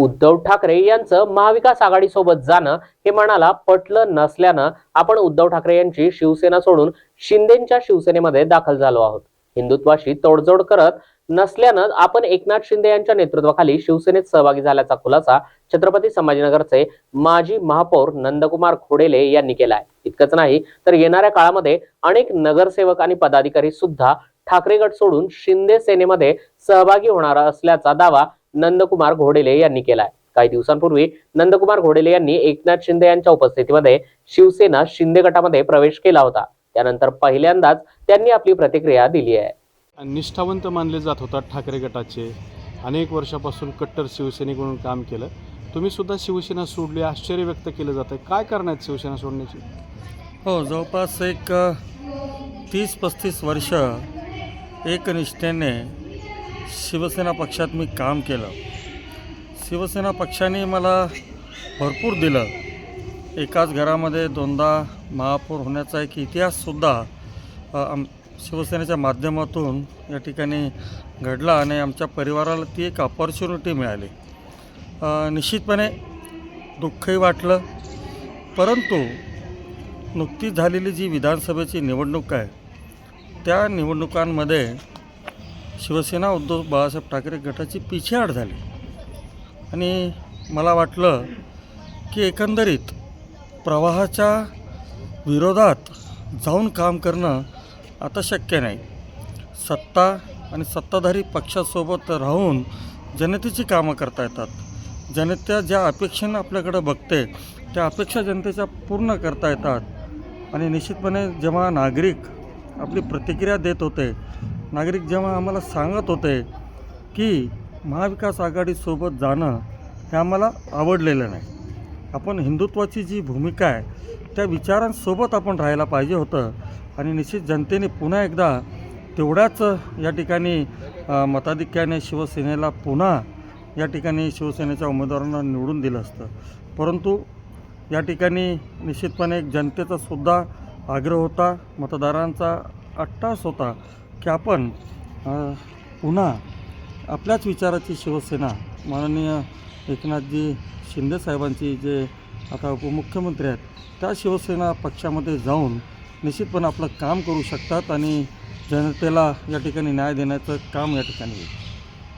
उद्धव ठाकरे यांचं महाविकास आघाडीसोबत जाणं हे मनाला पटलं नसल्यानं आपण उद्धव ठाकरे यांची शिवसेना सोडून शिंदेच्या शिवसेनेमध्ये दाखल झालो आहोत. हिंदुत्वाशी तोडजोड करत नसल्यानं आपण एकनाथ शिंदे यांच्या नेतृत्वाखाली शिवसेनेत सहभागी झाल्याचा खुलासा छत्रपती संभाजीनगरचे माजी महापौर नंदकुमार खोडेले यांनी केलाय. इतकंच नाही तर येणाऱ्या काळामध्ये अनेक नगरसेवक आणि पदाधिकारी सुद्धा ठाकरे गट सोडून शिंदे सेनेमध्ये सहभागी होणार असल्याचा दावा नंदकुमार घोडेले यांनी केलाय. काही दिवसांपूर्वी नंदकुमार घोडेले यांनी एकनाथ शिंदे यांच्या उपस्थितीमध्ये शिवसेना शिंदे गटामध्ये प्रवेश केला होता. त्यानंतर पहिल्यांदाच त्यांनी आपली प्रतिक्रिया दिली आहे. निष्ठावंत मानले जात होतात ठाकरे गटाचे. अनेक वर्षापासून कट्टर शिवसैनिक म्हणून काम केलं. तुम्ही सुद्धा शिवसेना सोडली आश्चर्य व्यक्त केलं जातं काय कारण आहेत शिवसेना सोडण्याची? हो जवळपास एक तीस पस्तीस वर्ष एकनिष्ठेने शिवसेना पक्षात मी काम केलं. शिवसेना पक्षाने मला भरपूर दिलं. एकाच घरामध्ये दोनदा महापौर होण्याचा एक इतिहाससुद्धा आम शिवसेनेच्या माध्यमातून या ठिकाणी घडला आणि आमच्या परिवाराला ती एक ऑपॉर्च्युनिटी मिळाली. निश्चितपणे दुःखही वाटलं. परंतु नुकतीच झालेली जी विधानसभेची निवडणूक आहे त्या निवडणुकांमध्ये शिवसेना उद्धव बाळासाहेब ठाकरे गटाची पिछेहाट झाली. आणि मला वाटलं की एकंदरीत प्रवाहाच्या विरोधात जाऊन काम करणं आता शक्य नाही. सत्ता आणि सत्ताधारी पक्षासोबत राहून जनतेची कामं करता येतात. जनता ज्या अपेक्षेनं आपल्याकडं बघते त्या अपेक्षा जनतेच्या पूर्ण करता येतात. आणि निश्चितपणे जेव्हा नागरिक आपली प्रतिक्रिया देत होते नागरिक जेव्हा आम्हाला सांगत होते की महाविकास आघाडीसोबत जाणं हे आम्हाला आवडलेलं नाही. आपण हिंदुत्वाची जी भूमिका आहे त्या विचारांसोबत आपण राहायला पाहिजे होतं आणि निश्चित जनतेने पुन्हा एकदा तेवढ्याच या ठिकाणी मताधिक्याने शिवसेनेला पुन्हा या ठिकाणी शिवसेनेच्या उमेदवारांना निवडून दिलं असतं. परंतु या ठिकाणी निश्चितपणे एक जनतेचा सुद्धा आग्रह होता मतदारांचा अट्टास होता. की आपण पुन्हा आपल्याच विचाराची शिवसेना माननीय एकनाथजी शिंदेसाहेबांची जे आता उपमुख्यमंत्री आहेत त्या शिवसेना पक्षामध्ये जाऊन निश्चितपणे आपलं काम करू शकतात आणि जनतेला या ठिकाणी न्याय देण्याचं काम या ठिकाणी येईल